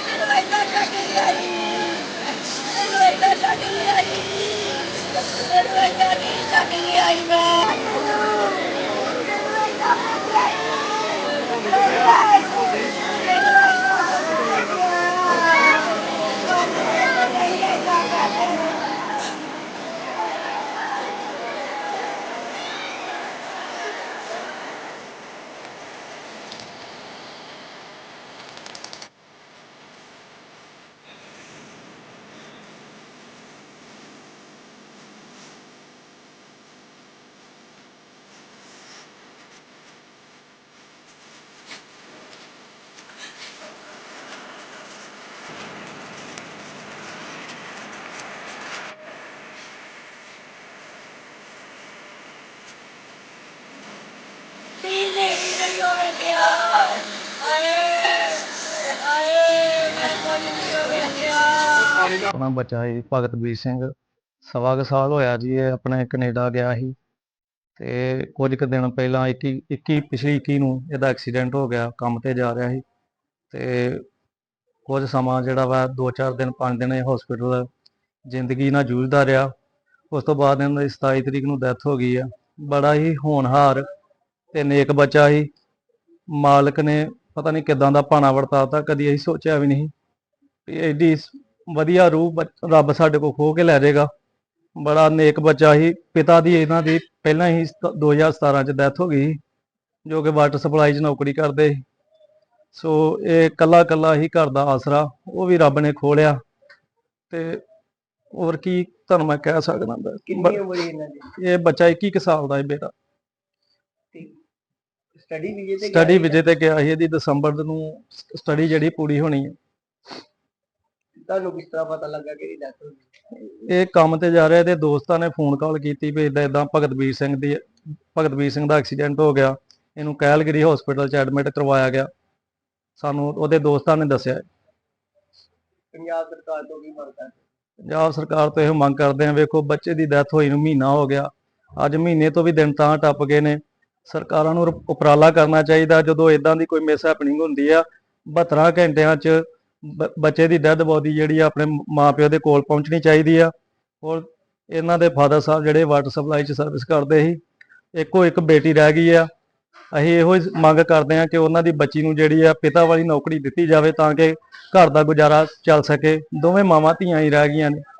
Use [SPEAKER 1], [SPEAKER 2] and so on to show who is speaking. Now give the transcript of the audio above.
[SPEAKER 1] ਮੈਨੂੰ ਇੱਦਾਂ ਛੱਡ ਗਿਆ ਜੀ ਮੈਨੂੰ ਇੱਦਾਂ ਛੱਡ ਗਿਆ ਜੀ ਮੈਨੂੰ ਇੱਦਾਂ ਨਹੀਂ ਛੱਡ ਗਿਆ ਜੀ ਮੈਂ।
[SPEAKER 2] ਆਪਣਾ ਬੱਚਾ ਸੀ ਭਗਤਵੀਰ ਸਿੰਘ। ਸਵਾ ਕੁ ਸਾਲ ਹੋਇਆ ਜੀ, ਇਹ ਆਪਣੇ ਕੈਨੇਡਾ ਗਿਆ ਸੀ। ਤੇ ਕੁਝ ਕੁ ਦਿਨ ਪਹਿਲਾਂ 21 21 ਪਿਛਲੀ 21 ਨੂੰ ਇਹਦਾ ਐਕਸੀਡੈਂਟ ਹੋ ਗਿਆ, ਕੰਮ ਤੇ ਜਾ ਰਿਹਾ ਸੀ। ਤੇ ਕੁਝ ਸਮਾਂ ਜਿਹੜਾ ਵਾ 2-4 ਦਿਨ 5 ਦਿਨ ਇਹ ਹਸਪੀਟਲ ਜ਼ਿੰਦਗੀ ਨਾਲ ਜੂਝਦਾ ਰਿਹਾ। ਉਸ ਤੋਂ ਬਾਅਦ ਇਹਨਾਂ ਦੀ 27 ਤਰੀਕ ਨੂੰ ਡੈਥ ਹੋ ਗਈ ਆ। ਬੜਾ ਹੀ ਹੋਣਹਾਰ ਤੇ ਨੇਕ ਬੱਚਾ ਸੀ। ਮਾਲਕ ਨੇ ਪਤਾ ਨਹੀਂ ਕਿਦਾਂ ਦਾ ਭਾਣਾ ਵਰਤਾਤਾ ਕਦੀ ਅਸੀਂ ਸੋਚਿਆ ਵੀ ਨਹੀਂ ਵੀ ਐਡੀ ਵਧੀਆ ਰੂਹ ਰੱਬ ਸਾਡੇ ਕੋਲ ਖੋ ਕੇ ਲੈ ਜਾਏਗਾ। ਬੜਾ ਨੇਕ ਬੱਚਾ ਸੀ। ਪਿਤਾ ਦੀ ਇਹਨਾਂ ਦੀ ਪਹਿਲਾਂ ਹੀ ਸਤ- 2017 ਚ ਡੈਥ ਹੋ ਗਈ ਜੋ ਕਿ ਵਾਟਰ ਸਪਲਾਈ 'ਚ ਨੌਕਰੀ ਕਰਦੇ ਸੀ। ਇਹ ਕੱਲਾ ਕੱਲਾ ਹੀ ਘਰ ਦਾ ਆਸਰਾ ਉਹ ਵੀ ਰੱਬ ਨੇ ਖੋਲਿਆ ਤੇ ਹੋਰ ਕੀ ਤੁਹਾਨੂੰ ਮੈਂ ਕਹਿ ਸਕਦਾ
[SPEAKER 3] ਉਮਰ ਹੈ ਇਹਨਾਂ ਦੀ?
[SPEAKER 2] ਇਹ ਬੱਚਾ 21 ਕੁ ਸਾਲ ਦਾ ਹੈ ਬੇਟਾ।
[SPEAKER 3] ਸਟੱਡੀ ਵੀਜ਼ੇ ਤੇ
[SPEAKER 2] ਸਟੱਡੀ ਵਿਜੇ ਤੇ ਗਿਆ ਸੀ ਇਹਦੀ ਦਸੰਬਰ ਨੂੰ ਸਟੱਡੀ ਜਿਹੜੀ ਪੂਰੀ ਹੋਣੀ ਹੈ।
[SPEAKER 3] ਤੁਹਾਨੂੰ ਕਿਸ ਤਰ੍ਹਾਂ ਪਤਾ ਲੱਗਾ ਕਿ ਇਹਦੀ ਡੈਥ ਹੋ ਗਈ?
[SPEAKER 2] ਇਹ ਕੰਮ ਤੇ ਜਾ ਰਿਹਾ ਇਹਦੇ ਦੋਸਤਾਂ ਨੇ ਫੋਨ ਕਾਲ ਕੀਤੀ ਵੀ ਇਦਾਂ ਇਦਾਂ ਭਗਤਵੀਰ ਸਿੰਘ ਦੀ ਭਗਤਵੀਰ ਸਿੰਘ ਦਾ ਐਕਸੀਡੈਂਟ ਹੋ ਗਿਆ। ਇਹਨੂੰ ਕੈਲਗਰੀ ਹਸਪੀਟਲ ਚ ਐਡਮਿਟ ਕਰਵਾਇਆ ਗਿਆ। ਸਾਨੂੰ ਉਹਦੇ ਦੋਸਤਾਂ ਨੇ ਦੱਸਿਆ।
[SPEAKER 3] ਪੰਜਾਬ ਸਰਕਾਰ ਤੋਂ ਕੀ ਮੰਗ ਕਰਦੇ?
[SPEAKER 2] ਪੰਜਾਬ ਸਰਕਾਰ ਤੋਂ ਇਹ ਮੰਗ ਕਰਦੇ ਆ ਵੇਖੋ ਬੱਚੇ ਦੀ ਡੈਥ ਹੋਈ ਨੂੰ ਮਹੀਨਾ ਹੋ ਗਿਆ। ਅੱਜ ਮਹੀਨੇ ਤੋਂ ਵੀ ਦਿਨ ਤਾਂ ਟੱਪ ਗਏ ਨੇ। ਸਰਕਾਰਾਂ ਨੂੰ ਉਪਰਾਲਾ ਕਰਨਾ ਚਾਹੀਦਾ। ਜਦੋਂ ਇਦਾਂ ਦੀ ਕੋਈ ਮਿਸ ਹੈਪਨਿੰਗ ਹੁੰਦੀ ਆ 72 ਘੰਟਿਆਂ ਚ ਬ- ਬੱਚੇ ਦੀ ਡੈਡ ਬੋਡੀ ਜਿਹੜੀ ਆ ਆਪਣੇ ਮਾਪਿਓ ਦੇ ਕੋਲ ਪਹੁੰਚਣੀ ਚਾਹੀਦੀ ਆ। ਔਰ ਇਹਨਾਂ ਦੇ ਫਾਦਰ ਸਾਹਿਬ ਜਿਹੜੇ ਵਾਟਰ ਸਪਲਾਈ ਚ ਸਰਵਿਸ ਕਰਦੇ ਸੀ, ਇੱਕੋ ਇੱਕ ਬੇਟੀ ਰਹਿ ਗਈ ਆ। ਅਸੀਂ ਇਹੋ ਹੀ ਮੰਗ ਕਰਦੇ ਆ ਕਿ ਉਹਨਾਂ ਦੀ ਬੱਚੀ ਨੂੰ ਜਿਹੜੀ ਆ ਪਿਤਾ ਵਾਲੀ ਨੌਕਰੀ ਦਿੱਤੀ ਜਾਵੇ ਤਾਂ ਕਿ ਘਰ ਦਾ ਗੁਜ਼ਾਰਾ ਚੱਲ ਸਕੇ। ਦੋਵੇਂ ਮਾਵਾਂ ਧੀਆਂ ਹੀ ਰਹਿ ਗਈਆਂ ਨੇ।